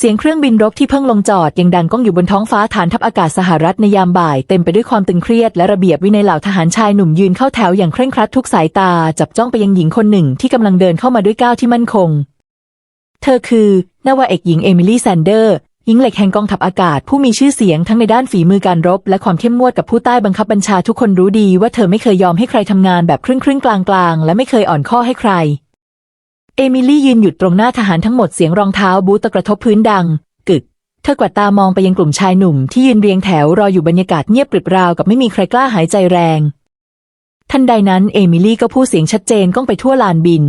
เสียงเครื่องบินรบที่เพิ่งลงจอดยังดังก้องอยู่บนท้องฟ้าฐานทัพอากาศสหรัฐในยามบ่ายเต็มไปด้วยความตึงเครียดและระเบียบวินัยเหล่าทหารชายหนุ่มยืนเข้าแถวอย่างเคร่งครัดทุกสายตาจับจ้องไปยังหญิงคนหนึ่งที่กำลังเดินเข้ามาด้วยก้าวที่มั่นคง เธอคือนาวาเอกหญิงเอมิลี่แซนเดอร์หญิงเหล็กแห่งกองทัพอากาศผู้มีชื่อเสียงทั้งในด้านฝีมือการรบ และความเข้มงวดกับผู้ใต้บังคับบัญชาทุกคนรู้ดีว่าเธอไม่เคยยอมให้ใครทำงานแบบครึ่งครึ่งๆกลางกลางๆ และไม่เคยอ่อนข้อให้ใคร เอมิลี่ยืนหยุดตรงหน้าทหารทั้งหมดเสียงรองเท้าบูตกระทบพื้นดัง กึก เธอกวาดตามองไปยังกลุ่มชายหนุ่มที่ยืนเรียงแถวรออยู่บรรยากาศเงียบกริบราวกับไม่มีใครกล้าหายใจแรง ทันใดนั้นเอมิลี่ก็พูดเสียงชัดเจนก้องไปทั่วลานบิน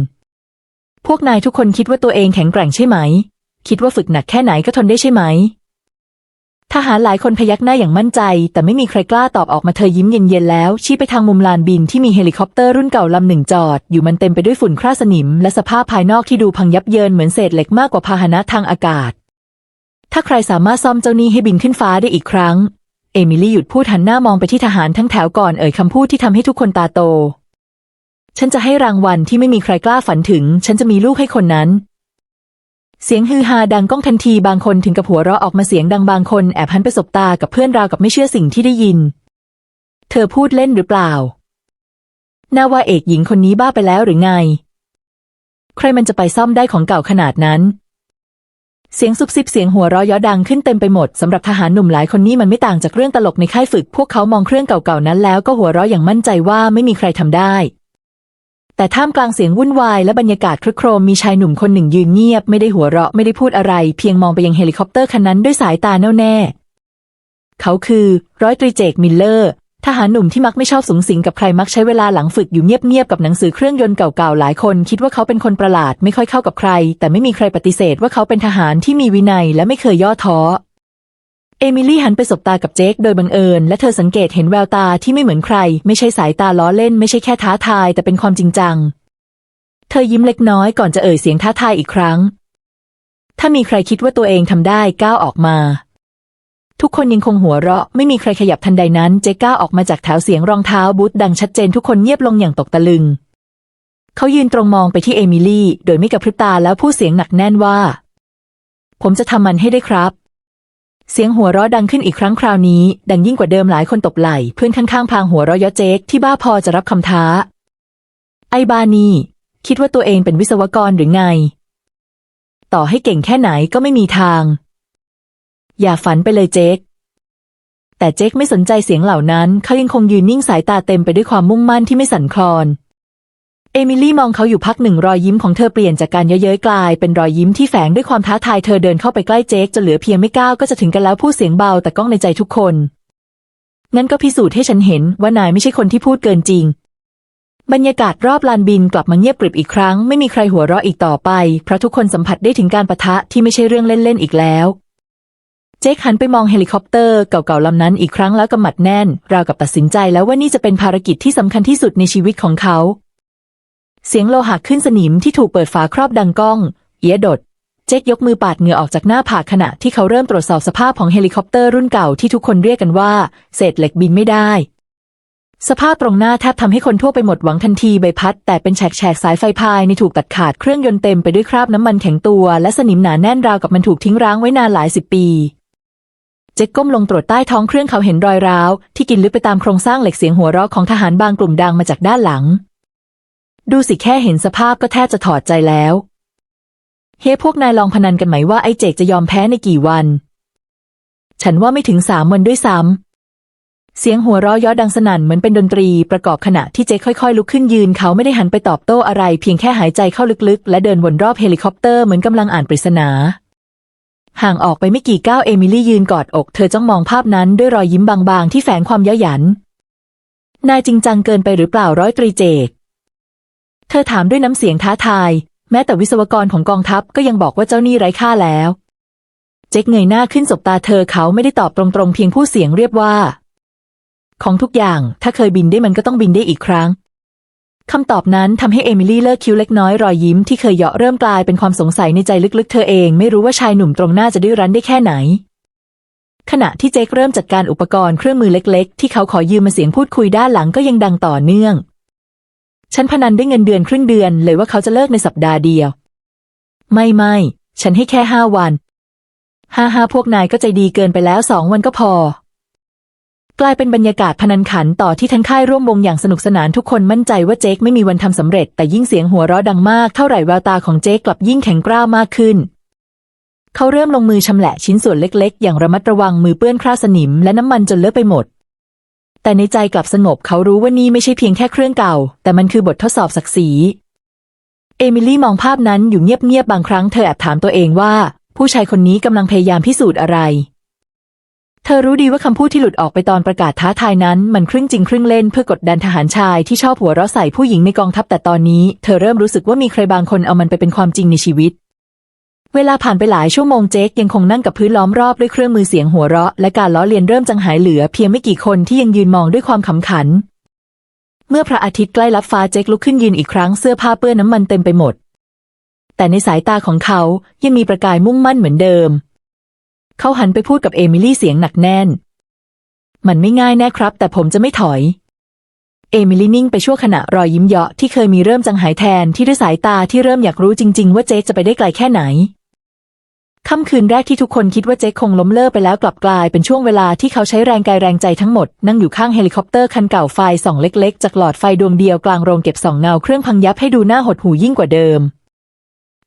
พวกนายทุกคนคิดว่าตัวเองแข็งแกร่งใช่ไหม คิดว่าฝึกหนักแค่ไหนก็ทนได้ใช่ไหม ทหารหลายคนพยักหน้าอย่างมั่นใจ แต่ไม่มีใครกล้าตอบออกมาเธอยิ้มเย็นๆแล้ว ชี้ไปทางมุมลานบินที่มีเฮลิคอปเตอร์รุ่นเก่าลำหนึ่งจอด อยู่มันเต็มไปด้วยฝุ่นคราสนิม และสภาพภายนอกที่ดูพังยับเยินเหมือนเศษเหล็กมากกว่าพาหนะทางอากาศ ถ้าใครสามารถซ่อมเจ้านี้ให้บินขึ้นฟ้าได้อีกครั้ง เอมิลี่หยุดพูดหันหน้ามองไปที่ทหารทั้งแถวก่อนเอ่ยคำพูดที่ทำให้ทุกคนตาโต ฉันจะให้รางวัลที่ไม่มีใครกล้าฝันถึง ฉันจะมีลูกให้คนนั้น เสียงฮือฮาดังก้องทันทีบางคนถึงกับหัวเราะออกมาเสียงดังบางคนแอบหันไปสบตากับเพื่อนราวกับไม่เชื่อสิ่งที่ได้ยิน เธอพูดเล่นหรือเปล่านาวาเอกหญิงคนนี้บ้าไปแล้วหรือไง ใครมันจะไปซ่อมได้ของเก่าขนาดนั้น เสียงซุบซิบเสียงหัวเราะย้อดังขึ้นเต็มไปหมดสำหรับทหารหนุ่มหลายคนนี้มันไม่ต่างจากเรื่องตลกในค่ายฝึก พวกเขามองเครื่องเก่าๆนั้นแล้วก็หัวเราะอย่างมั่นใจว่าไม่มีใครทำได้ แต่ท่ามกลางเสียงวุ่นวายและบรรยากาศครึกโครมมีชายหนุ่มคนหนึ่งยืนเงียบ ไม่ได้หัวเราะไม่ได้พูดอะไร เพียงมองไปยังเฮลิคอปเตอร์คันนั้นด้วยสายตาแน่วแน่ เขาคือ ร้อยตรีเจกมิลเลอร์ทหารหนุ่มที่มักไม่ชอบสุงสิงกับใครมักใช้เวลาหลังฝึกอยู่เงียบๆกับหนังสือเครื่องยนต์เก่าๆหลายคนคิดว่าเขาเป็นคนประหลาดไม่ค่อยเข้ากับใคร แต่ไม่มีใครปฏิเสธว่าเขาเป็นทหารที่มีวินัยและไม่เคยย่อท้อ เอมิลี่หันไปสบตากับเจคโดยบังเอิญ และเธอสังเกตเห็นแววตาที่ไม่เหมือนใคร ไม่ใช่สายตาล้อเล่น ไม่ใช่แค่ท้าทาย แต่เป็นความจริงจัง เธอยิ้มเล็กน้อยก่อนจะเอ่ยเสียงท้าทายอีกครั้ง ถ้ามีใครคิดว่าตัวเองทำได้ก้าวออกมา ทุกคนยังคงหัวเราะ ไม่มีใครขยับทันใดนั้น เจก้าวออกมาจากแถวเสียงรองเท้าบูทดังชัดเจนทุกคนเงียบลงอย่างตกตะลึง เขายืนตรงมองไปที่เอมิลี่โดยไม่กระพริบตาแล้วพูดเสียงหนักแน่นว่า ผมจะทำมันให้ได้ครับ เสียงหัวเราะดังขึ้นอีกครั้งคราวนี้ ดังยิ่งกว่าเดิมหลายคนตบไหล่เพื่อนข้างๆพางหัวเราะยาะเจ๊กที่บ้าพอจะรับคำท้า ไอบานีคิดว่าตัวเองเป็นวิศวกรหรือไง ต่อให้เก่งแค่ไหนก็ไม่มีทาง อย่าฝันไปเลยเจ๊กแต่เจ๊กไม่สนใจเสียงเหล่านั้นเขายังคงยืนนิ่งสายตาเต็มไปด้วยความมุ่งมั่นที่ไม่สั่นคลอน เอมิลี่มองเขาอยู่พักหนึ่งรอยยิ้มของเธอเปลี่ยนจากการเย้ยๆกลาย เป็นรอยยิ้มที่แฝงด้วยความท้าทายเธอเดินเข้าไปใกล้เจ๊กจนเหลือเพียงไม่ก้าวก็จะถึงกันแล้วพูดเสียงเบาแต่ก้องในใจทุกคนงั้นก็พิสูจน์ให้ฉันเห็นว่านายไม่ใช่คนที่พูดเกินจริง บรรยากาศรอบลานบินกลับมาเงียบกริบอีกครั้งไม่มีใครหัวเราะอีกต่อไป เพราะทุกคนสัมผัสได้ถึงการประทะที่ไม่ใช่เรื่องเล่นๆอีกแล้ว เจคหันไปมองเฮลิคอปเตอร์เก่าๆลำนั้นอีกครั้งแล้วกำมัดแน่น ราวกับตัดสินใจแล้วว่านี่จะเป็นภารกิจที่สำคัญที่สุดในชีวิตของเขา เสียงโลหะขึ้นสนิมที่ถูกเปิดฝาครอบดังก้อง เอียดด เจคยกมือปาดเหงื่อออกจากหน้าผากขณะที่เขาเริ่มตรวจสอบสภาพของเฮลิคอปเตอร์รุ่นเก่าที่ทุกคนเรียกกันว่า เศษเหล็กบินไม่ได้ สภาพตรงหน้าแทบทำให้คนทั่วไปหมดหวังทันทีใบพัด แต่เป็นแฉกแฉกๆสายไฟพายในถูกตัดขาดเครื่องยนต์เต็มไปด้วยคราบน้ำมันแข็งตัวและสนิมหนาแน่นราวกับมันถูกทิ้งร้างไว้นานหลายสิบปีเจ็กก้มลงตรวจใต้ท้องเครื่องเขาเห็นรอยร้าว ที่กินลึกไปตามโครงสร้างเหล็กเสียงหัวเราะของทหารบางกลุ่มดังมาจากด้านหลัง ดูสิแค่เห็นสภาพก็แทบจะถอดใจแล้ว เฮ้พวกนายลองพนันกันไหมว่าไอ้เจกจะยอมแพ้ในกี่วัน ฉันว่าไม่ถึงสามวันด้วยซ้ำ เสียงหัวเราะย้อดังสนั่นเหมือนเป็นดนตรีประกอบขณะที่เจคค่อยๆ ลุกขึ้นยืนเขาไม่ได้หันไปตอบโต้อะไร เพียงแค่หายใจเข้าลึกๆ และเดินวนรอบเฮลิคอปเตอร์เหมือนกำลังอ่านปริศนาห่างออกไปไม่กี่ก้าวเอมิลี่ยืนกอดอกเธอจ้องมองภาพนั้นด้วยรอยยิ้มบางๆ ที่แฝงความเย้าหยัน นายจริงจังเกินไปหรือเปล่าร้อยตรีเจก เธอถามด้วยน้ำเสียงท้าทาย แม้แต่วิศวกรของกองทัพก็ยังบอกว่าเจ้านี่ไร้ค่าแล้ว เจ๊กเงยหน้าขึ้นสบตาเธอเขาไม่ได้ตอบตรงๆเพียงผู้เสียงเรียบว่า ของทุกอย่างถ้าเคยบินได้มันก็ต้องบินได้อีกครั้งคำตอบนั้นทำให้เอมิลี่เลิกคิ้วเล็กน้อยรอยยิ้มที่เคยเหยาะเริ่มกลายเป็นความสงสัยในใจลึกๆ เธอเองไม่รู้ว่าชายหนุ่มตรงหน้าจะดื้อรั้นได้แค่ไหน ขณะที่เจคเริ่มจัดการอุปกรณ์เครื่องมือเล็ก ๆ ที่เขาขอยืมมาเสียงพูดคุยด้านหลังก็ยังดังต่อเนื่อง ฉันพนันได้เงินเดือนครึ่งเดือนเลยว่าเขาจะเลิกในสัปดาห์เดียว ไม่ไม่ฉันให้แค่ห้าวันฮ่าฮ่าพวกนายก็ใจดีเกินไปแล้วสองวันก็พอ กลายเป็นบรรยากาศพนันขันต่อที่ทั้งค่ายร่วมวงอย่างสนุกสนานทุกคนมั่นใจว่าเจคไม่มีวันทำสำเร็จ แต่ยิ่งเสียงหัวเราะดังมากเท่าไหร่แววตาของเจคกลับยิ่งแข็งกร้าวมากขึ้น เขาเริ่มลงมือชำแหละชิ้นส่วนเล็กๆ อย่างระมัดระวังมือเปื้อนคราสนิมและน้ำมันจนเลอะไปหมด แต่ในใจกลับสงบเขารู้ว่านี่ไม่ใช่เพียงแค่เครื่องเก่า แต่มันคือบททดสอบศักดิ์ศรี เอมิลี่มองภาพนั้นอยู่เงียบๆบางครั้งเธอแอบถามตัวเองว่า ผู้ชายคนนี้กำลังพยายามพิสูจน์อะไร เธอรู้ดีว่าคำพูดที่หลุดออกไปตอนประกาศท้าทายนั้น มันครึ่งจริงครึ่งเล่นเพื่อกดดันทหารชายที่ชอบหัวเราะใส่ผู้หญิงในกองทัพแต่ตอนนี้ เธอเริ่มรู้สึกว่ามีใครบางคนเอามันไปเป็นความจริงในชีวิต เวลาผ่านไปหลายชั่วโมงเจคยังคงนั่งกับพื้นล้อมรอบด้วยเครื่องมือเสียงหัวเราะ และการล้อเลียนเริ่มจางหายเหลือเพียงไม่กี่คนที่ยังยืนมองด้วยความขำขัน เมื่อพระอาทิตย์ใกล้ลับฟ้าเจคลุกขึ้นยืนอีกครั้งเสื้อผ้าเปื้อนน้ำมันเต็มไปหมด แต่ในสายตาของเขายังมีประกายมุ่งมั่นเหมือนเดิม เขาหันไปพูดกับเอมิลี่เสียงหนักแน่น มันไม่ง่ายแน่ครับ แต่ผมจะไม่ถอยเอมิลี่นิ่งไปชั่วขณะรอยยิ้มเยาะที่เคยมีเริ่มจางหายแทนที่ด้วยสายตาที่เริ่มอยากรู้จริง ๆ ว่าเจคจะไปได้ไกลแค่ไหน ค่ำคืนแรกที่ทุกคนคิดว่าเจคคงล้มเลิกไปแล้วกลับกลายเป็นช่วงเวลาที่เขาใช้แรงกายแรงใจทั้งหมด นั่งอยู่ข้างเฮลิคอปเตอร์คันเก่าไฟส่องเล็กๆ จากหลอดไฟดวงเดียวกลางโรงเก็บส่องเงาเครื่องพังยับให้ดูหน้าหดหูยิ่งกว่าเดิม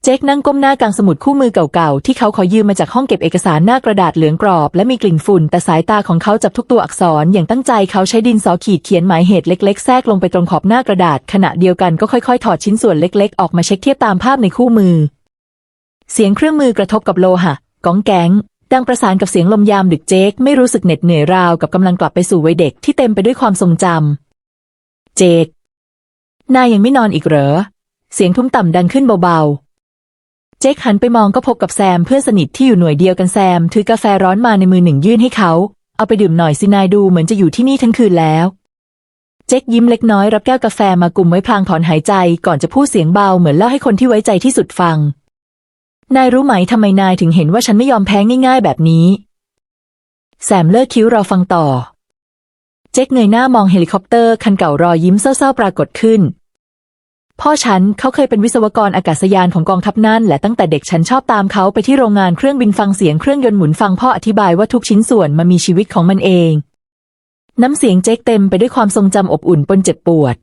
เจคนั่งก้มหน้ากลางสมุดคู่มือเก่าๆ ที่เขาขอยืมมาจากห้องเก็บเอกสารหน้ากระดาษเหลืองกรอบ และมีกลิ่นฝุ่น แต่สายตาของเขาจับทุกตัวอักษรอย่างตั้งใจเขาใช้ดินสอขีดเขียนหมายเหตุเล็ก ๆ แทรกลงไปตรงขอบหน้ากระดาษ ขณะเดียวกันก็ค่อยๆ ถอดชิ้นส่วนเล็ก ๆ ออกมาเช็คเทียบตามภาพในคู่มือ เสียงเครื่องมือกระทบกับโลหะก้องแก๊งดังประสานกับเสียงลมยามดึกเจคไม่รู้สึกเหน็ดเหนื่อยราวกับกำลังกลับไปสู่วัยเด็กที่เต็มไปด้วยความทรงจำเจคนายยังไม่นอนอีกเหรอ เสียงทุ้มต่ำดังขึ้นเบาๆ เจคหันไปมองก็พบกับแซมเพื่อนสนิทที่อยู่หน่วยเดียวกันแซม ถือกาแฟร้อนมาในมือหนึ่งยื่นให้เขา เอาไปดื่มหน่อยสินายดูเหมือนจะอยู่ที่นี่ทั้งคืนแล้ว เจคยิ้มเล็กน้อยรับแก้วกาแฟมากุมไว้พลางถอนหายใจก่อนจะพูดเสียงเบาเหมือนเล่าให้คนที่ไว้ใจที่สุดฟัง นายรู้ไหมทำไมนายถึงเห็นว่าฉันไม่ยอมแพ้ง่ายๆแบบนี้ แซมเลิกคิ้วรอฟังต่อ เจ๊กเงยหน้ามองเฮลิคอปเตอร์คันเก่ารอยยิ้มเศร้าๆปรากฏขึ้น พ่อฉันเขาเคยเป็นวิศวกรอากาศยานของกองทัพนั่น และตั้งแต่เด็กฉันชอบตามเขาไปที่โรงงานเครื่องบินฟังเสียงเครื่องยนต์หมุนฟังพ่ออธิบายว่าทุกชิ้นส่วนมันมีชีวิตของมันเอง น้ำเสียงเจ๊กเต็มไปด้วยความทรงจำอบอุ่นปนเจ็บปวด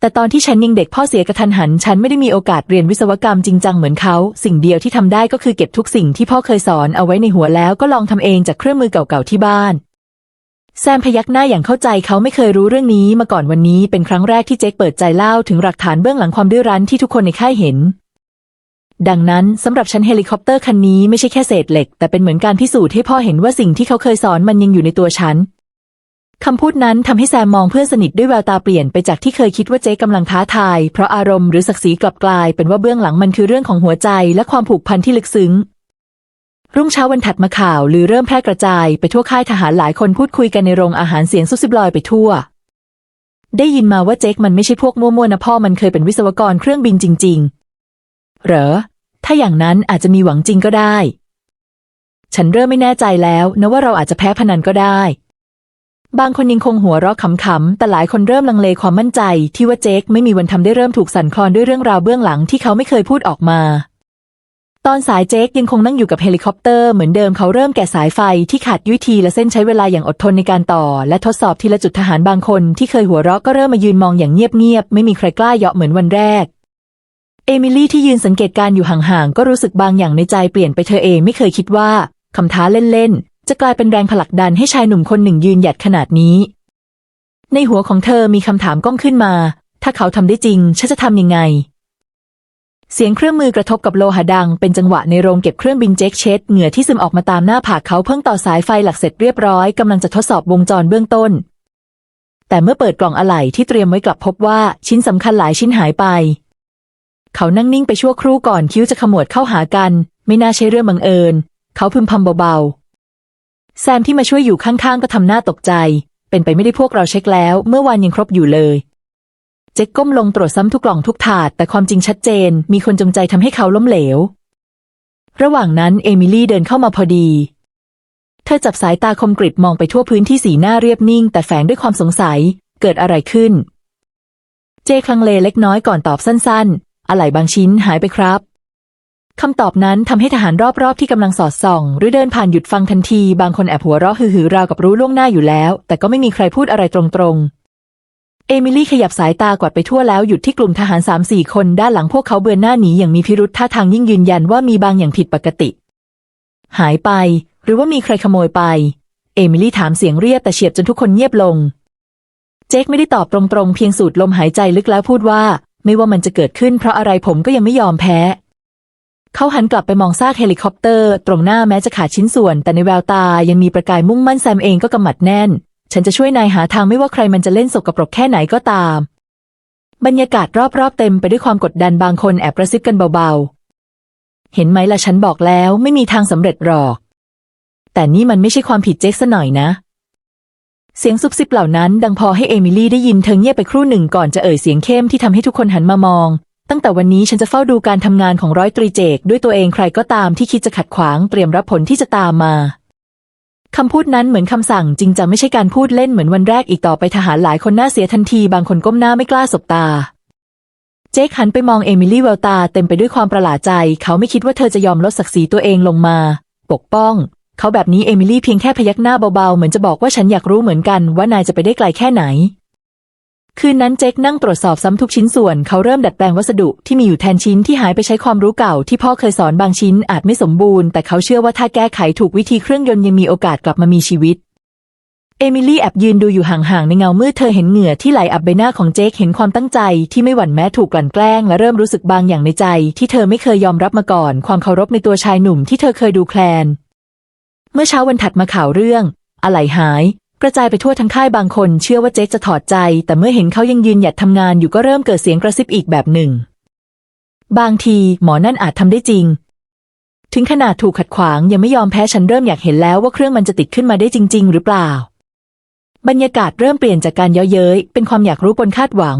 แต่ตอนที่ฉันยังเด็กพ่อเสียกระทันหัน ฉันไม่ได้มีโอกาสเรียนวิศวกรรมจริงจังเหมือนเขา สิ่งเดียวที่ทำได้ก็คือเก็บทุกสิ่งที่พ่อเคยสอนเอาไว้ในหัวแล้วก็ลองทำเองจากเครื่องมือเก่าๆที่บ้าน แซมพยักหน้าอย่างเข้าใจเขาไม่เคยรู้เรื่องนี้มาก่อนวันนี้เป็นครั้งแรกที่เจคเปิดใจเล่าถึงหลักฐานเบื้องหลังความดื้อรั้นที่ทุกคนในค่ายเห็น ดังนั้นสำหรับฉันเฮลิคอปเตอร์คันนี้ไม่ใช่แค่เศษเหล็ก แต่เป็นเหมือนการพิสูจน์ให้พ่อเห็นว่าสิ่งที่เขาเคยสอนมันยังอยู่ในตัวฉัน คำพูดนั้นทำให้แซมมองเพื่อนสนิทด้วยแววตาเปลี่ยนไปจากที่เคยคิดว่าเจ๊กำลังท้าทาย เพราะอารมณ์หรือศักดิ์ศรีกลับกลาย เป็นว่าเบื้องหลังมันคือเรื่องของหัวใจและความผูกพันที่ลึกซึ้ง รุ่งเช้าวันถัดมาข่าวลือเริ่มแพร่กระจายไปทั่วค่ายทหารหลายคนพูดคุยกันในโรงอาหารเสียงซุบซิบลอยไปทั่ว ได้ยินมาว่าเจ๊กมันไม่ใช่พวกมั่วๆนะพ่อมันเคยเป็นวิศวกรเครื่องบินจริง ๆ เหรอ ถ้าอย่างนั้นอาจจะมีหวังจริงก็ได้ ฉันเริ่มไม่แน่ใจแล้วนะว่าเราอาจจะแพ้พนันก็ได้ บางคนยังคงหัวเราะขำๆ แต่หลายคนเริ่มลังเลความมั่นใจ ที่ว่าเจคไม่มีวันทำได้เริ่มถูกสั่นคลอนด้วยเรื่องราวเบื้องหลังที่เขาไม่เคยพูดออกมา ตอนสายเจคยังคงนั่งอยู่กับเฮลิคอปเตอร์เหมือนเดิมเขาเริ่มแกะสายไฟที่ขาดยุยทีและเส้นใช้เวลาอย่างอดทนในการต่อ และทดสอบทีละจุดทหารบางคนที่เคยหัวเราะก็เริ่มมายืนมองอย่างเงียบๆไม่มีใครกล้าเยาะเหมือนวันแรกเอมิลี่ที่ยืนสังเกตการ์อยู่ห่างๆ ก็รู้สึกบางอย่างในใจเปลี่ยนไปเธอเองไม่เคยคิดว่า คำท้าเล่นๆ จะกลายเป็นแรงผลักดันให้ชายหนุ่มคนหนึ่งยืนหยัดขนาดนี้ ในหัวของเธอมีคำถามก้องขึ้นมา ถ้าเขาทำได้จริง ฉันจะทำยังไง เสียงเครื่องมือกระทบกับโลหะดัง เป็นจังหวะในโรงเก็บเครื่องบินเจ็คเช็ดเหงื่อที่ซึมออกมาตามหน้าผากเขาเพิ่งต่อสายไฟหลักเสร็จเรียบร้อยกำลังจะทดสอบวงจรเบื้องต้น แต่เมื่อเปิดกล่องอะไหล่ที่เตรียมไว้กลับพบว่าชิ้นสำคัญหลายชิ้นหายไป เขานั่งนิ่งไปชั่วครู่ก่อนคิ้วจะขมวดเข้าหากัน ไม่น่าใช่เรื่องบังเอิญ เขาพึมพำเบาๆ แซมที่มาช่วยอยู่ข้างๆ ก็ทำหน้าตกใจ เป็นไปไม่ได้พวกเราเช็คแล้ว เมื่อวานยังครบอยู่เลย เจ็คก้มลงตรวจซ้ำทุกกล่องทุกถาด แต่ความจริงชัดเจน มีคนจงใจทำให้เขาล้มเหลว ระหว่างนั้นเอมิลี่เดินเข้ามาพอดี เธอจับสายตาคมกริบมองไปทั่วพื้นที่สีหน้าเรียบนิ่ง แต่แฝงด้วยความสงสัย เกิดอะไรขึ้น เจคลังเลเล็กน้อยก่อนตอบสั้น ๆ อะไหล่บางชิ้นหายไปครับ คำตอบนั้นทำให้ทหารรอบๆที่กำลังสอดส่อง หรือเดินผ่านหยุดฟังทันที บางคนแอบหัวเราะฮือๆราวกับรู้ล่วงหน้าอยู่แล้ว แต่ก็ไม่มีใครพูดอะไรตรงๆ เอมิลี่ขยับสายตากวาดไปทั่วแล้วหยุดที่กลุ่มทหารสามสี่คนด้านหลังพวกเขาเบือนหน้าหนีอย่างมีพิรุษท่าทางยิ่งยืนยันว่ามีบางอย่างผิดปกติ หายไป หรือว่ามีใครขโมยไป เอมิลี่ถามเสียงเรียบแต่เฉียบจนทุกคนเงียบลง เจคไม่ได้ตอบตรงๆ เพียงสูดลมหายใจลึกแล้วพูดว่า ไม่ว่ามันจะเกิดขึ้นเพราะอะไรผมก็ยังไม่ยอมแพ้ เขาหันกลับไปมองซากเฮลิคอปเตอร์ ตรงหน้าแม้จะขาดชิ้นส่วน แต่ในแววตายังมีประกายมุ่งมั่นแซมเองก็กำมัดแน่น ฉันจะช่วยนายหาทางไม่ว่าใครมันจะเล่นสกปรกแค่ไหนก็ตาม บรรยากาศรอบๆเต็มไปด้วยความกดดันบางคนแอบกระซิบกันเบาๆ เห็นไหมล่ะฉันบอกแล้วไม่มีทางสำเร็จหรอก แต่นี่มันไม่ใช่ความผิดเจ๊กซะหน่อยนะ เสียงซุบซิบเหล่านั้น ดังพอให้เอมิลี่ได้ยินเธอเงียบไปครู่หนึ่งก่อนจะเอ่ยเสียงเข้มที่ทำให้ทุกคนหันมามอง ตั้งแต่วันนี้ฉันจะเฝ้าดูการทำงานของร้อยตรีเจก ด้วยตัวเองใครก็ตามที่คิดจะขัดขวางเตรียมรับผลที่จะตามมาคำพูดนั้นเหมือนคำสั่งจริงจังไม่ใช่การพูดเล่นเหมือนวันแรกอีกต่อไปทหารหลายคนหน้าเสียทันทีบางคนก้มหน้าไม่กล้าสบตา เจคหันไปมองเอมิลี่แววตาเต็มไปด้วยความประหลาดใจ เขาไม่คิดว่าเธอจะยอมลดศักดิ์ศรีตัวเองลงมา ปกป้อง เขาแบบนี้เอมิลี่เพียงแค่พยักหน้าเบาๆ เหมือนจะบอกว่าฉันอยากรู้เหมือนกันว่านายจะไปได้ไกลแค่ไหน คืนนั้นเจคนั่งตรวจสอบซ้ำทุกชิ้นส่วนเขาเริ่มดัดแปลงวัสดุที่มีอยู่แทนชิ้นที่หายไปใช้ความรู้เก่าที่พ่อเคยสอนบางชิ้นอาจไม่สมบูรณ์ แต่เขาเชื่อว่าถ้าแก้ไขถูกวิธีเครื่องยนต์ยังมีโอกาสกลับมามีชีวิต เอมิลี่แอบยืนดูอยู่ห่างๆในเงามืดเธอเห็นเหงื่อที่ไหลอับใบหน้าของเจคเห็นความตั้งใจที่ไม่หวั่นแม้ถูกกลั่นแกล้งและเริ่มรู้สึกบางอย่างในใจ ที่เธอไม่เคยยอมรับมาก่อน ความเคารพในตัวชายหนุ่มที่เธอเคยดูแคลน เมื่อเช้าวันถัดมาข่าวเรื่อง อะไหล่หาย กระจายไปทั่วทั้งค่ายบางคนเชื่อว่าเจคจะถอดใจ แต่เมื่อเห็นเขายังยืนหยัดทำงานอยู่ก็เริ่มเกิดเสียงกระซิบอีกแบบหนึ่ง บางทีหมอนั่นอาจทำได้จริง ถึงขนาดถูกขัดขวางยังไม่ยอมแพ้ฉันเริ่มอยากเห็นแล้วว่าเครื่องมันจะติดขึ้นมาได้จริง ๆ หรือเปล่า บรรยากาศเริ่มเปลี่ยนจากการเย้อเย้ยเป็นความอยากรู้ปนคาดหวัง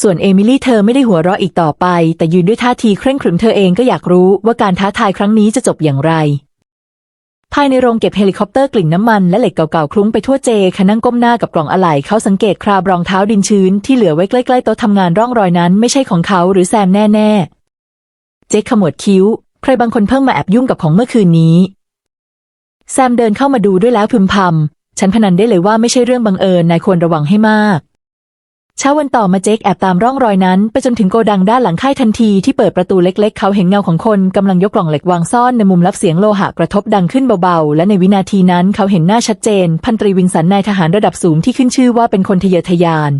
ส่วนเอมิลี่เธอไม่ได้หัวเราะอีกต่อไป แต่ยืนด้วยท่าทีเคร่งขรึมเธอเองก็อยากรู้ว่าการท้าทายครั้งนี้จะจบอย่างไร ภายในโรงเก็บเฮลิคอปเตอร์กลิ่นน้ำมันและเหล็กเก่าๆคลุ้งไปทั่วเจคนั่งก้มหน้ากับกล่องอะไหล่เขาสังเกตคราบรองเท้าดินชื้นที่เหลือไว้ใกล้ๆโต๊ะทำงานร่องรอยนั้นไม่ใช่ของเขาหรือแซมแน่ๆ เจคขมวดคิ้ว ใครบางคนเพิ่งมาแอบยุ่งกับของเมื่อคืนนี้ แซมเดินเข้ามาดูด้วยแล้วพึมพำฉันพนันได้เลยว่าไม่ใช่เรื่องบังเอิญนายควรระวังให้มาก เช้าวันต่อมาเจคแอบตามร่องรอยนั้น ไปจนถึงโกดังด้านหลังค่ายทันทีที่เปิดประตูเล็กๆ เขาเห็นเงาของคนกำลังยกกล่องเหล็กวางซ่อนในมุมรับเสียงโลหะกระทบดังขึ้นเบาๆ และในวินาทีนั้นเขาเห็นหน้าชัดเจน พันตรีวิงสันนายทหารระดับสูงที่ขึ้นชื่อว่าเป็นคนทะเยอทะยาน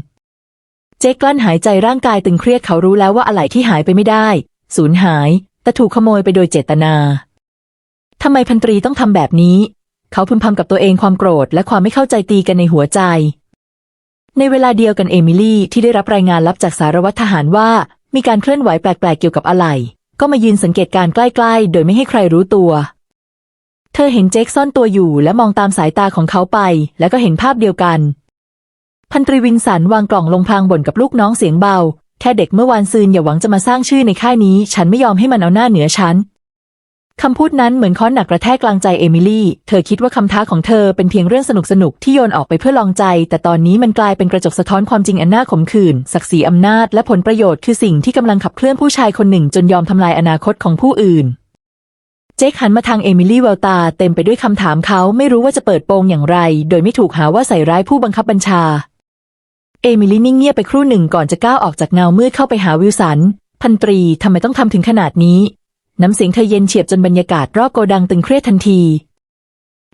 เจคกลั้นหายใจร่างกายตึงเครียดเขารู้แล้วว่าอะไหล่ที่หายไปไม่ได้ สูญหาย แต่ถูกขโมยไปโดยเจตนาทำไมพันตรีต้องทำแบบนี้ เขาพึมพำกับตัวเองความโกรธและความไม่เข้าใจตีกันในหัวใจ ในเวลาเดียวกันเอมิลี่ที่ได้รับรายงานลับจากสารวัตรทหารว่า มีการเคลื่อนไหวแปลกๆเกี่ยวกับอะไหล่ก็มายืนสังเกตการใกล้ๆ โดยไม่ให้ใครรู้ตัว เธอเห็นเจคซ่อนตัวอยู่และมองตามสายตาของเขาไป แล้วก็เห็นภาพเดียวกัน พันตรีวินสันวางกล่องลงพลางบ่นกับลูกน้องเสียงเบา แค่เด็กเมื่อวานซืนอย่าหวังจะมาสร้างชื่อในค่ายนี้ ฉันไม่ยอมให้มันเอาหน้าเหนือฉัน คำพูดนั้นเหมือนค้อนหนักกระแทกกลางใจเอมิลี่ เธอคิดว่าคำท้าของเธอเป็นเพียงเรื่องสนุกสนุกๆที่โยนออกไปเพื่อลองใจ แต่ตอนนี้มันกลายเป็นกระจกสะท้อนความจริงอันน่าขมขื่น ศักดิ์ศรีอำนาจและผลประโยชน์คือสิ่งที่กำลังขับเคลื่อนผู้ชายคนหนึ่งจนยอมทำลายอนาคตของผู้อื่น เจคหันมาทางเอมิลี่แววตาเต็มไปด้วยคำถามเขาไม่รู้ว่าจะเปิดโปงอย่างไร โดยไม่ถูกหาว่าใส่ร้ายผู้บังคับบัญชา เอมิลี่นิ่งเงียบไปครู่หนึ่งก่อนจะก้าวออกจากเงามืดเข้าไปหาวิลสัน พันตรีทำไมต้องทำถึงขนาดนี้ น้ำเสียงเธอเย็นเฉียบจนบรรยากาศรอบโกดังตึงเครียดทันที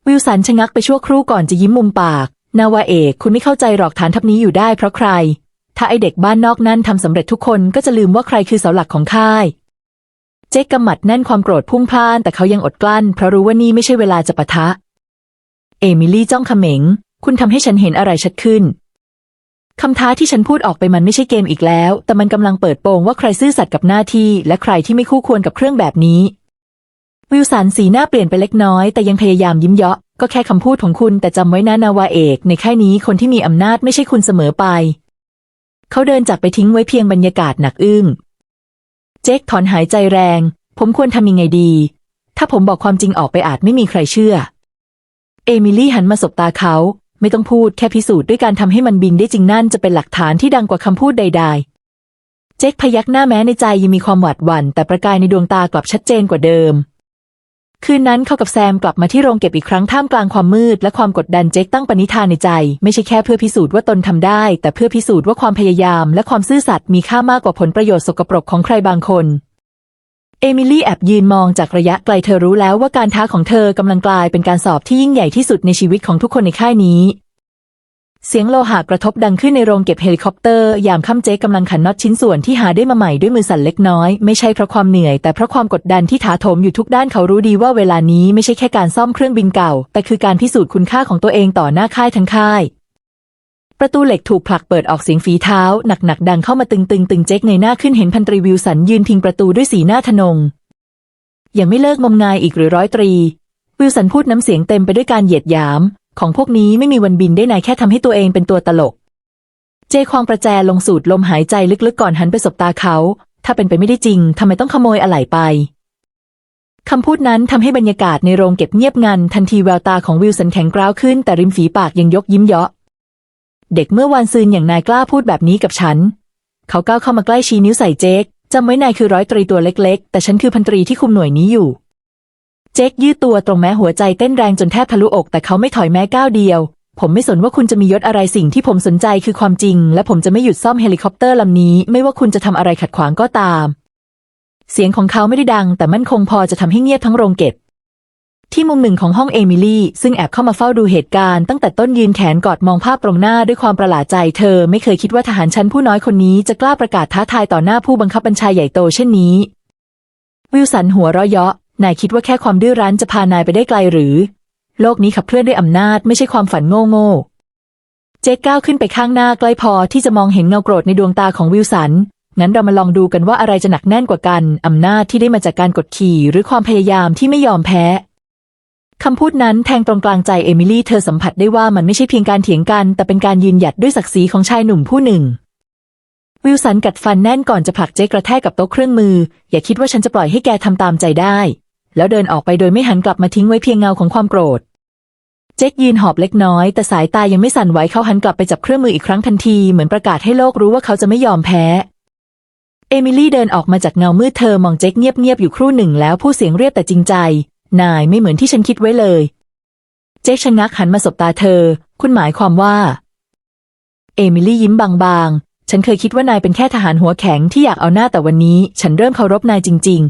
วิลสันชะงักไปชั่วครู่ก่อนจะยิ้มมุมปาก นาวาเอกคุณไม่เข้าใจหรอกฐานทัพนี้อยู่ได้เพราะใคร ถ้าไอเด็กบ้านนอกนั่นทำสำเร็จทุกคนก็จะลืมว่าใครคือเสาหลักของค่าย เจ๊กกำมัดแน่นความโกรธพุ่งพล่าน แต่เขายังอดกลั้น เพราะรู้ว่านี่ไม่ใช่เวลาจะปะทะ เอมิลี่จ้องเขม็ง คุณทำให้ฉันเห็นอะไรชัดขึ้น คำท้าที่ฉันพูดออกไปมันไม่ใช่เกมอีกแล้ว แต่มันกำลังเปิดโปงว่าใครซื่อสัตย์กับหน้าที่ และใครที่ไม่คู่ควรกับเครื่องแบบนี้ วิลสันสีหน้าเปลี่ยนไปเล็กน้อยแต่ยังพยายามยิ้มเยาะก็แค่คำพูดของคุณแต่จำไว้นะนาวาเอก ในค่ายนี้คนที่มีอำนาจไม่ใช่คุณเสมอไป เขาเดินจากไปทิ้งไว้เพียงบรรยากาศหนักอึ้งเจคถอนหายใจแรง ผมควรทำยังไงดี ถ้าผมบอกความจริงออกไปอาจไม่มีใครเชื่อ เอมิลี่หันมาสบตาเขา ไม่ต้องพูดแค่พิสูจน์ด้วยการทำให้มันบินได้จริงนั่นจะเป็นหลักฐานที่ดังกว่าคำพูดใดเจ๊กพยักหน้าแม้ในใจยังมีความหวาดหวั่นแต่ประกายในดวงตากลับชัดเจนกว่าเดิม คืนนั้นเขากับแซมกลับมาที่โรงเก็บอีกครั้งท่ามกลางความมืดและความกดดันเจ๊กตั้งปณิธานในใจ ไม่ใช่แค่เพื่อพิสูจน์ว่าตนทำได้ แต่เพื่อพิสูจน์ว่าความพยายาม และความซื่อสัตย์มีค่ามากกว่าผลประโยชน์สกปรกของใครบางคน เอมิลี่แอบยืนมองจากระยะไกลเธอรู้แล้วว่าการท้าของเธอกำลังกลายเป็นการสอบที่ยิ่งใหญ่ที่สุดในชีวิตของทุกคนในค่ายนี้ เสียงโลหะกระทบดังขึ้นในโรงเก็บเฮลิคอปเตอร์ ยามค่ำเจ๊กำลังขันน็อตชิ้นส่วนที่หาได้มาใหม่ด้วยมือสั่นเล็กน้อย ไม่ใช่เพราะความเหนื่อยแต่เพราะความกดดันที่ถาโถมอยู่ทุกด้านเขารู้ดีว่าเวลานี้ไม่ใช่แค่การซ่อมเครื่องบินเก่า แต่คือการพิสูจน์คุณค่าของตัวเองต่อหน้าค่ายทั้งค่าย ประตูเหล็กถูกผลักเปิดออกเสียงฝีเท้า หนักๆดังเข้ามาตึงๆตึงเจ๊กในหน้าขึ้นเห็นพันตรีวิวสันยืนพิงประตูด้วยสีหน้าทนง ยังไม่เลิกงมงายอีกหรือร้อยตรี วิลสันพูดน้ำเสียงเต็มไปด้วยการเหยียดหยาม ของพวกนี้ไม่มีวันบินได้นายแค่ทำให้ตัวเองเป็นตัวตลก เจควางประแจลงสูดลมหายใจลึกๆก่อนหันไปสบตาเขา ถ้าเป็นไปไม่ได้จริงทำไมต้องขโมยอะไหล่ไปคำพูดนั้นทำให้บรรยากาศในโรงเก็บเงียบงันทันทีแววตาของวิลสันแข็งกร้าวขึ้นแต่ริมฝีปากยังยกยิ้มเยาะ เด็กเมื่อวานซืนอย่างนายกล้าพูดแบบนี้กับฉัน เขาก้าวเข้ามาใกล้ชี้นิ้วใส่เจคจำไว้นายคือร้อยตรีตัวเล็ก ๆ แต่ฉันคือพันตรีที่คุมหน่วยนี้อยู่ เจคยืดตัวตรงแม้หัวใจเต้นแรงจนแทบทะลุอก แต่เขาไม่ถอยแม้ก้าวเดียว ผมไม่สนว่าคุณจะมียศอะไรสิ่งที่ผมสนใจคือความจริง และผมจะไม่หยุดซ่อมเฮลิคอปเตอร์ลำนี้ ไม่ว่าคุณจะทำอะไรขัดขวางก็ตาม เสียงของเขาไม่ได้ดัง แต่มั่นคงพอจะทำให้เงียบทั้งโรงเก็บ ที่มุมหนึ่งของห้องเอมิลี่ ซึ่งแอบเข้ามาเฝ้าดูเหตุการณ์ตั้งแต่ต้นยืนแขนกอดมองภาพตรงหน้าด้วยความประหลาดใจเธอไม่เคยคิดว่าทหารชั้นผู้น้อยคนนี้จะกล้าประกาศท้าทายต่อหน้าผู้บังคับบัญชาใหญ่โตเช่นนี้ วิลสันหัวเราะเยาะนายคิดว่าแค่ความดื้อรั้นจะพานายไปได้ไกลหรือ โลกนี้ขับเคลื่อนด้วยอำนาจไม่ใช่ความฝันโง่โง่เจ๊ก้าวขึ้นไปข้างหน้าใกล้พอที่จะมองเห็นเงาโกรธในดวงตาของวิลสันงั้นเรามาลองดูกันว่าอะไรจะหนักแน่นกว่ากัน อำนาจที่ได้มาจากการกดขี่ หรือความพยายามที่ไม่ยอมแพ้ คำพูดนั้นแทงตรงกลางใจเอมิลี่เธอสัมผัสได้ว่ามันไม่ใช่เพียงการเถียงกัน แต่เป็นการยืนหยัดด้วยศักดิ์ศรีของชายหนุ่มผู้หนึ่ง วิลสันกัดฟันแน่นก่อนจะผลักเจ๊กระแทกกับโต๊ะเครื่องมือ อย่าคิดว่าฉันจะปล่อยให้แกทำตามใจได้ แล้วเดินออกไปโดยไม่หันกลับมาทิ้งไว้เพียงเงาของความโกรธ เจ๊กยืนหอบเล็กน้อย แต่สายตายังไม่สั่นไหวเขาหันกลับไปจับเครื่องมืออีกครั้งทันทีเหมือนประกาศให้โลกรู้ว่าเขาจะไม่ยอมแพ้เอมิลี่เดินออกมาจากเงามืดเธอมองเจ๊กเงียบๆอยู่ครู่หนึ่งแล้วพูดเสียงเรียบแต่จริงใจ นายไม่เหมือนที่ฉันคิดไว้เลย เจ๊กชะงักหันมาสบตาเธอ คุณหมายความว่า เอมิลี่ยิ้มบางๆ ฉันเคยคิดว่านายเป็นแค่ทหารหัวแข็งที่อยากเอาหน้าแต่วันนี้ ฉันเริ่มเคารพนายจริง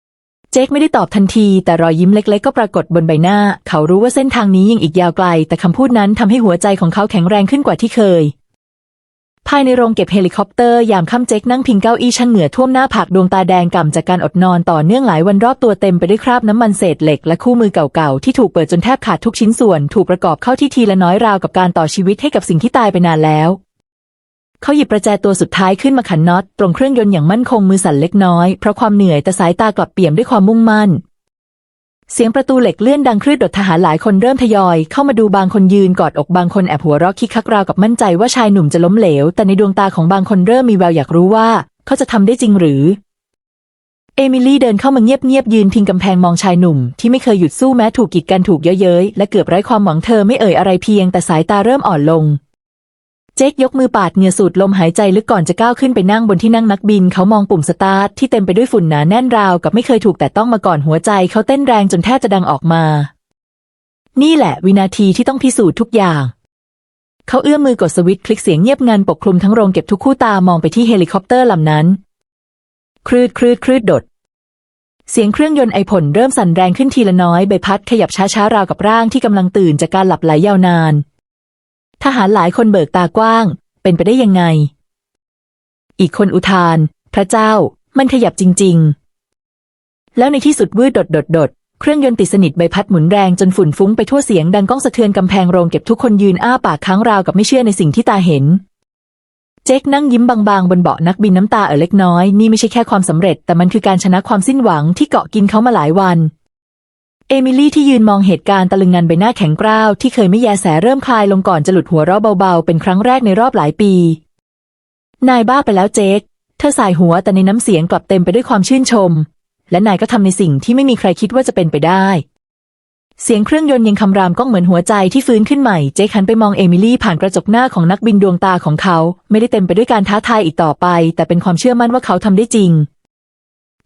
ๆ เจคไม่ได้ตอบทันที แต่รอยยิ้มเล็ก ๆ ก็ปรากฏบนใบหน้า เขารู้ว่าเส้นทางนี้ยังอีกยาวไกล แต่คำพูดนั้นทำให้หัวใจของเขาแข็งแรงขึ้นกว่าที่เคย ภายในโรงเก็บเฮลิคอปเตอร์ยามค่ำเจ๊กนั่งพิงเก้าอี้ชั้นเหนือท่วมหน้าผากดวงตาแดงก่ำจากการอดนอนต่อเนื่องหลายวันรอบตัวเต็มไปด้วยคราบน้ำมันเศษเหล็กและคู่มือเก่าๆ ที่ถูกเปิดจนแทบขาดทุกชิ้นส่วนถูกประกอบเข้าที่ทีละน้อยราวกับการต่อชีวิตให้กับสิ่งที่ตายไปนานแล้ว เขาหยิบประแจตัวสุดท้ายขึ้นมาขันน็อตตรงเครื่องยนต์อย่างมั่นคงมือสั่นเล็กน้อยเพราะความเหนื่อยแต่สายตากลับเปี่ยมด้วยความมุ่งมั่น เสียงประตูเหล็กเลื่อนดังคลืดดดทหารหลายคนเริ่มทยอย เข้ามาดูบางคนยืนกอดอกบางคนแอบหัวเราะคิกคักราวกับมั่นใจว่าชายหนุ่มจะล้มเหลว แต่ในดวงตาของบางคนเริ่มมีแววอยากรู้ว่า เขาจะทำได้จริงหรือ เอมิลี่เดินเข้ามาเงียบๆยืนพิงกำแพงมองชายหนุ่ม ที่ไม่เคยหยุดสู้แม้ถูกกีดกันถูกเย้ยๆและเกือบไร้ความหวังเธอไม่เอ่ยอะไรเพียงแต่สายตาเริ่มอ่อนลง เจ๊กยกมือปาดเหงื่อสูดลมหายใจลึกก่อนจะก้าวขึ้นไปนั่งบนที่นั่งนักบิน เขามองปุ่มสตาร์ทที่เต็มไปด้วยฝุ่นหนาแน่นราวกับไม่เคยถูกแต่ต้องมาก่อนหัวใจ เขาเต้นแรงจนแทบจะดังออกมา นี่แหละวินาทีที่ต้องพิสูจน์ทุกอย่าง เขาเอื้อมมือกดสวิตช์คลิกเสียงเงียบงันปกคลุมทั้งโรงเก็บทุกคู่ตามองไปที่เฮลิคอปเตอร์ลำนั้น คลืดคลืดคลืดดดเสียงเครื่องยนต์ไอผลเริ่มสั่นแรงขึ้นทีละน้อยใบพัดขยับช้าๆราวกับร่างที่กำลังตื่นจากการหลับไหลยาวนาน ทหารหลายคนเบิกตากว้าง เป็นไปได้ยังไง อีกคนอุทาน พระเจ้า มันขยับจริง ๆ แล้วในที่สุดวืดดดดดดดเครื่องยนต์ติดสนิทใบพัดหมุนแรงจนฝุ่นฟุ้งไปทั่วเสียงดังก้องสะเทือนกำแพงโรงเก็บทุกคนยืนอ้าปากค้างราวกับไม่เชื่อในสิ่งที่ตาเห็น เจ๊กนั่งยิ้มบางๆ บนเบาะนักบินน้ำตาเอ่อเล็กน้อย นี่ไม่ใช่แค่ความสำเร็จ แต่มันคือการชนะความสิ้นหวังที่เกาะกินเขามาหลายวัน เอมิลี่ที่ยืนมองเหตุการณ์ตะลึงงันใบหน้าแข็งกร้าวที่เคยไม่แยแสเริ่มคลายลงก่อนจะหลุดหัวเราะเบาๆ เป็นครั้งแรกในรอบหลายปี นายบ้าไปแล้วเจ๊กเธอสายหัวแต่ในน้ำเสียงกลับเต็มไปด้วยความชื่นชม และนายก็ทำในสิ่งที่ไม่มีใครคิดว่าจะเป็นไปได้ เสียงเครื่องยนต์ยังคำรามก้องเหมือนหัวใจที่ฟื้นขึ้นใหม่ เจคหันไปมองเอมิลี่ผ่านกระจกหน้าของนักบินดวงตาของเขา ไม่ได้เต็มไปด้วยการท้าทายอีกต่อไป แต่เป็นความเชื่อมั่นว่าเขาทำได้จริง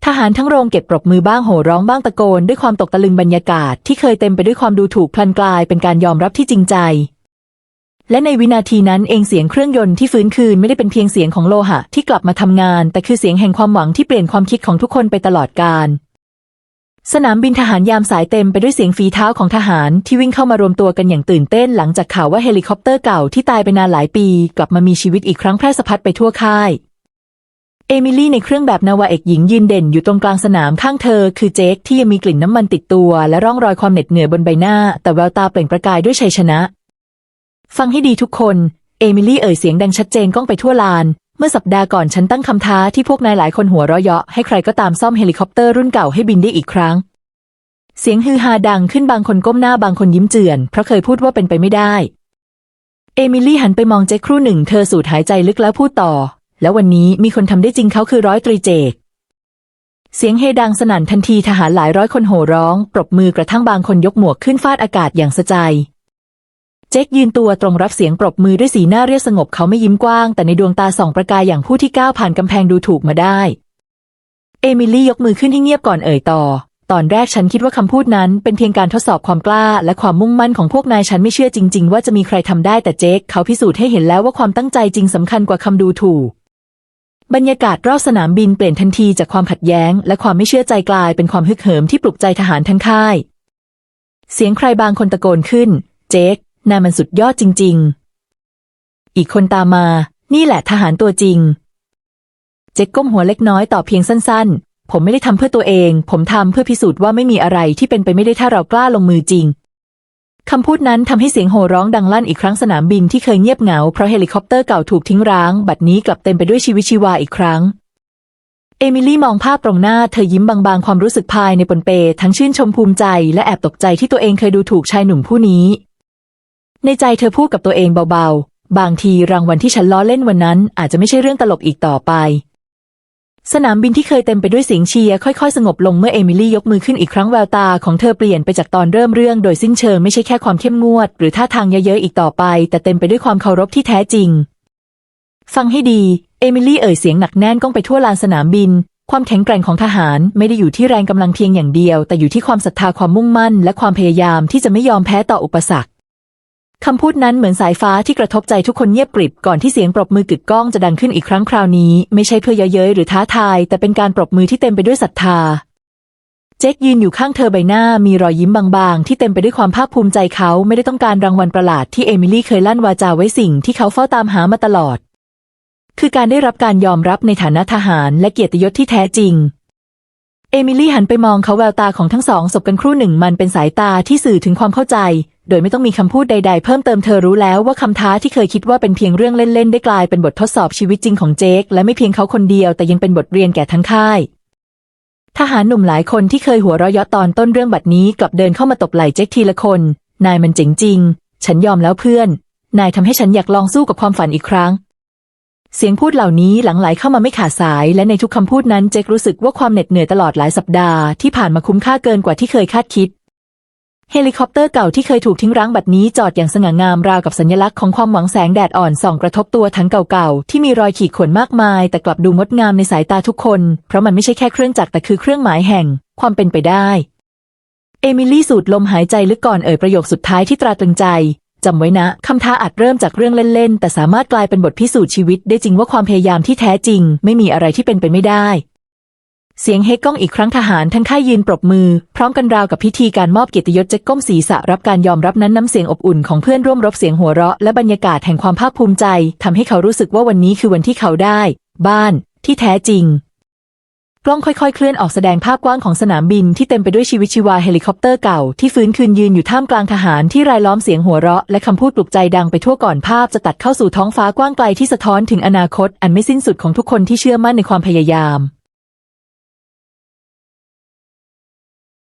ทหารทั้งโรงเก็บปรบมือบ้างโห่ร้องบ้างตะโกนด้วยความตกตะลึงบรรยากาศที่เคยเต็มไปด้วยความดูถูกพลันกลายเป็นการยอมรับที่จริงใจ และในวินาทีนั้นเองเสียงเครื่องยนต์ที่ฟื้นคืนไม่ได้เป็นเพียงเสียงของโลหะที่กลับมาทำงาน แต่คือเสียงแห่งความหวังที่เปลี่ยนความคิดของทุกคนไปตลอดกาลสนามบินทหารยามสายเต็มไปด้วยเสียงฝีเท้าของทหารที่วิ่งเข้ามารวมตัวกันอย่างตื่นเต้นหลังจากข่าวว่าเฮลิคอปเตอร์เก่าที่ตายไปนานหลายปี กลับมามีชีวิตอีกครั้งแพร่สะพัดไปทั่วค่าย เอมิลี่ในเครื่องแบบนาวาเอกหญิงยืนเด่นอยู่ตรงกลางสนามข้างเธอ คือเจคที่ยังมีกลิ่นน้ำมันติดตัว และร่องรอยความเหน็ดเหนื่อยบนใบหน้า แต่แววตาเปล่งประกายด้วยชัยชนะ ฟังให้ดีทุกคน เอมิลี่เอ่ยเสียงดังชัดเจนก้องไปทั่วลาน เมื่อสัปดาห์ก่อนฉันตั้งคำท้าที่พวกนายหลายคนหัวเราะเยาะให้ใครก็ตามซ่อมเฮลิคอปเตอร์รุ่นเก่าให้บินได้อีกครั้ง เสียงฮือฮาดังขึ้นบางคนก้มหน้าบางคนยิ้มเจือน เพราะเคยพูดว่าเป็นไปไม่ได้ เอมิลี่หันไปมองเจคครู่หนึ่ง เธอสูดหายใจลึกแล้วพูดต่อ แล้ววันนี้มีคนทำได้จริงเขาคือร้อยตรีเจก เสียงเฮดังสนั่นทันทีทหารหลายร้อยคนโห่ร้อง ปรบมือกระทั่งบางคนยกหมวกขึ้นฟาดอากาศอย่างสะใจ เจคยืนตัวตรงรับเสียงปรบมือด้วยสีหน้าเรียบสงบเขาไม่ยิ้มกว้าง แต่ในดวงตาส่องประกายอย่างผู้ที่ก้าวผ่านกำแพงดูถูกมาได้ เอมิลี่ยกมือขึ้นให้เงียบก่อนเอ่ยต่อตอนแรกฉันคิดว่าคำพูดนั้นเป็นเพียงการทดสอบความกล้า และความมุ่งมั่นของพวกนายฉันไม่เชื่อจริง ๆ ว่าจะมีใครทำได้แต่เจคเขาพิสูจน์ให้เห็นแล้วว่าความตั้งใจจริงสำคัญกว่าคำดูถูก บรรยากาศรอบสนามบินเปลี่ยนทันทีจากความขัดแย้ง และความไม่เชื่อใจกลายเป็นความฮึกเหิมที่ปลุกใจทหารทั้งค่าย เสียงใครบางคนตะโกนขึ้น เจคนายมันสุดยอดจริง ๆ อีกคนตามมา นี่แหละทหารตัวจริง เจ๊กก้มหัวเล็กน้อยตอบเพียงสั้น ๆ ผมไม่ได้ทำเพื่อตัวเอง ผมทำเพื่อพิสูจน์ว่าไม่มีอะไรที่เป็นไปไม่ได้ถ้าเรากล้าลงมือจริง คำพูดนั้นทำให้เสียงโห่ร้องดังลั่นอีกครั้งสนามบินที่เคยเงียบเหงาเพราะเฮลิคอปเตอร์เก่าถูกทิ้งร้าง บัดนี้กลับเต็มไปด้วยชีวิตชีวาอีกครั้ง เอมิลี่มองภาพตรงหน้าเธอยิ้มบางๆ ความรู้สึกภายในปนเป ทั้งชื่นชมภูมิใจและแอบตกใจที่ตัวเองเคยดูถูกชายหนุ่มผู้นี้ ในใจเธอพูดกับตัวเองเบาๆ บางทีรางวัลที่ฉันล้อเล่นวันนั้นอาจจะไม่ใช่เรื่องตลกอีกต่อไป สนามบินที่เคยเต็มไปด้วยเสียงเชียร์ค่อยๆ สงบลงเมื่อเอมิลี่ยกมือขึ้นอีกครั้งแววตาของเธอเปลี่ยนไปจากตอนเริ่มเรื่องโดยสิ้นเชิงไม่ใช่แค่ความเข้มงวด หรือท่าทางเยอะๆอีกต่อไป แต่เต็มไปด้วยความเคารพที่แท้จริง ฟังให้ดี เอมิลี่เอ่ยเสียงหนักแน่นก้องไปทั่วลานสนามบิน ความแข็งแกร่งของทหารไม่ได้อยู่ที่แรงกำลังเพียงอย่างเดียว แต่อยู่ที่ความศรัทธาความมุ่งมั่น และความพยายามที่จะไม่ยอมแพ้ต่ออุปสรรค คำพูดนั้นเหมือนสายฟ้าที่กระทบใจทุกคนเงียบกริบก่อนที่เสียงปรบมือกึกก้องจะดังขึ้นอีกครั้งคราวนี้ ไม่ใช่เพื่อเย้ยเย้ยหรือท้าทาย แต่เป็นการปรบมือที่เต็มไปด้วยศรัทธา เจ๊กยืนอยู่ข้างเธอใบหน้ามีรอยยิ้มบางๆ ที่เต็มไปด้วยความภาคภูมิใจเขาไม่ได้ต้องการรางวัลประหลาดที่เอมิลี่เคยลั่นวาจาไว้สิ่งที่เขาเฝ้าตามหามาตลอด คือการได้รับการยอมรับในฐานะทหารและเกียรติยศที่แท้จริงเอมิลี่หันไปมองเขาแววตาของทั้งสองสบกันครู่หนึ่งมันเป็นสายตาที่สื่อถึงความเข้าใจ โดยไม่ต้องมีคำพูดใด ๆ เพิ่มเติมเธอรู้แล้วว่าคำท้าที่เคยคิดว่าเป็นเพียงเรื่องเล่น ๆ ได้กลายเป็นบททดสอบชีวิตจริงของเจคและไม่เพียงเขาคนเดียวแต่ยังเป็นบทเรียนแก่ทั้งค่าย ทหารหนุ่มหลายคนที่เคยหัวเราะเยาะตอนต้นเรื่องบัดนี้กลับเดินเข้ามาตบไหล่เจคทีละคน นายมันเจ๋งจริง ฉันยอมแล้วเพื่อน นายทำให้ฉันอยากลองสู้กับความฝันอีกครั้ง เสียงพูดเหล่านี้หลั่งไหลเข้ามาไม่ขาดสาย และในทุกคำพูดนั้นเจครู้สึกว่าความเหน็ดเหนื่อยตลอดหลายสัปดาห์ที่ผ่านมาคุ้มค่าเกินกว่าที่เคยคาดคิด เฮลิคอปเตอร์เก่าที่เคยถูกทิ้งร้างบัดนี้จอดอย่างสง่างามราวกับสัญลักษณ์ของความหวังแสงแดดอ่อนส่องกระทบตัวถังเก่าๆ ที่มีรอยขีดข่วนมากมาย แต่กลับดูงดงามในสายตาทุกคน เพราะมันไม่ใช่แค่เครื่องจักรแต่คือเครื่องหมายแห่ง ความเป็นไปได้ เอมิลี่สูดลมหายใจลึกก่อนเอ่ยประโยคสุดท้ายที่ตราตรึงใจจำไว้นะคำท้าอาจเริ่มจากเรื่องเล่นๆ แต่สามารถกลายเป็นบทพิสูจน์ชีวิตได้จริงว่าความพยายามที่แท้จริง ไม่มีอะไรที่เป็นไปไม่ได้ เสียงเฮกก้องอีกครั้งทหารทั้งค่ายยืนปรบมือ พร้อมกันราวกับพิธีการมอบเกียรติยศเจ็กก้มศีรษะรับการยอมรับนั้นน้ำเสียงอบอุ่นของเพื่อนร่วมรบเสียงหัวเราะและบรรยากาศแห่งความภาคภูมิใจทำให้เขารู้สึกว่าวันนี้คือวันที่เขาได้ บ้านที่แท้จริง กล้องค่อยๆ เคลื่อนออกแสดงภาพกว้างของสนามบินที่เต็มไปด้วยชีวิตชีวาเฮลิคอปเตอร์เก่าที่ฟื้นคืนยืนอยู่ท่ามกลางทหารที่รายล้อมเสียงหัวเราะและคำพูดปลุกใจดังไปทั่วก่อนภาพจะตัดเข้าสู่ท้องฟ้ากว้างไกลที่สะท้อนถึงอนาคต อันไม่สิ้นสุดของทุกคนที่เชื่อมั่นในความพยายาม